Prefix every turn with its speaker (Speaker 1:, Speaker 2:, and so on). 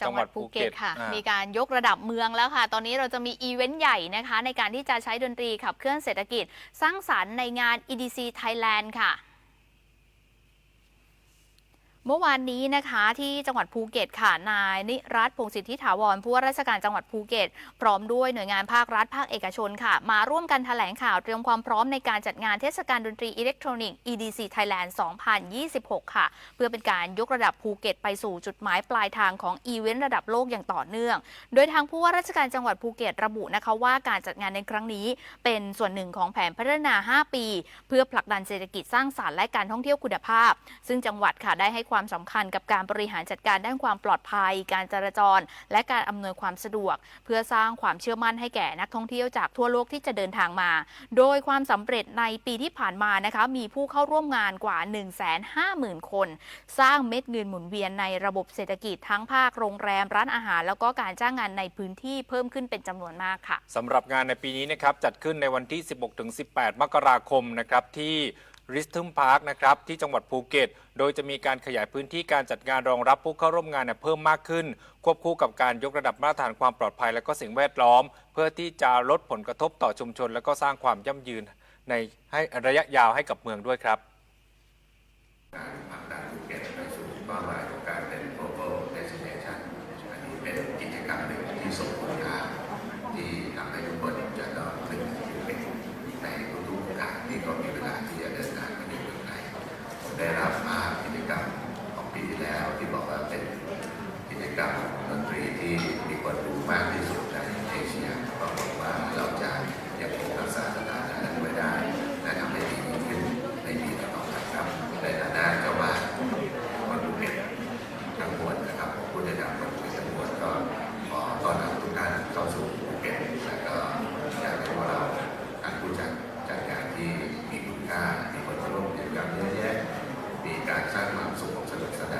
Speaker 1: จังหวัดภูเก็ตค่ะ
Speaker 2: อ่ามี
Speaker 1: มีการยกระดับเมืองแล้วค่ะ ตอนนี้เราจะมีอีเวนต์ใหญ่นะคะ ในการที่จะใช้ดนตรีขับเคลื่อนเศรษฐกิจ สร้างสรรค์ในงาน EDC Thailand ค่ะ เมื่อวานนี้นะคะที่จังหวัดภูเก็ตค่ะนายนิรัตพงศิทธิถาวรผู้ว่าราชการจังหวัดภูเก็ต พร้อมด้วยหน่วยงานภาครัฐภาคเอกชนค่ะ มาร่วมกันแถลงข่าวเตรียมความพร้อมในการจัดงานเทศกาลดนตรีอิเล็กทรอนิกส์ EDC Thailand 2026 ค่ะ เพื่อเป็นการยกระดับภูเก็ตไปสู่จุดหมายปลายทางของอีเวนต์ระดับโลกอย่างต่อเนื่อง โดยทางผู้ว่าราชการจังหวัดภูเก็ตระบุนะคะว่าการจัดงานในครั้งนี้ เป็นส่วนหนึ่งของแผนพัฒนา 5 ปี เพื่อผลักดันเศรษฐกิจสร้างสรรค์และการท่องเที่ยวคุณภาพ ซึ่งจังหวัดค่ะได้ให้ความความสำคัญกับการบริหารจัดการด้านความปลอดภัย การจราจร และการอำนวยความสะดวก เพื่อสร้างความเชื่อมั่นให้แก่นักท่องเที่ยวจากทั่วโลกที่จะเดินทางมา โดยความสำเร็จในปีที่ผ่านมานะคะมีผู้เข้าร่วมงานกว่า 150,000 คน สร้างเม็ดเงินหมุนเวียนในระบบเศรษฐกิจทั้งภาคโรงแรมร้านอาหาร แล้วก็การจ้างงานในพื้นที่เพิ่มขึ้นเป็นจำนวนมากค่ะ
Speaker 2: สำหรับงานในปีนี้นะครับจัดขึ้นในวันที่ 16-18 มกราคมนะครับที่ ริสทึมพาร์คนะครับที่จังหวัดภูเก็ต โดยจะมีการขยายพื้นที่การจัดงานรองรับผู้เข้าร่วมงานเนเพิ่มมากขึ้น ควบคู่กับการยกระดับมาตรฐานความปลอดภัย และก็สิ่งแวดล้อม เพื่อที่จะลดผลกระทบต่อชุมชน และก็สร้างความยั่งยืนในให้ระยะยาวให้กับเมืองด้วยครับ
Speaker 3: มากที่สุดในเอเชียก็หวังว่าเราจะยังคงรักษาสถานะนั้นไว้ได้และทำให้ดีขึ้นในปีต่อๆไปครับในฐานะเจ้าบ้านคนดูเด็กทั้งหมดนะครับผมผู้จัดการคนดูทั้งหมดก็ขอต้อนรับทุกท่านเข้าสู่ภูเก็ตและก็อยากให้พวกเราการรู้จักจัดการที่มีคุณค่ามีคนร่วมกิจกรรมเยอะแยะมีการสร้างความสุขสนุกสนาน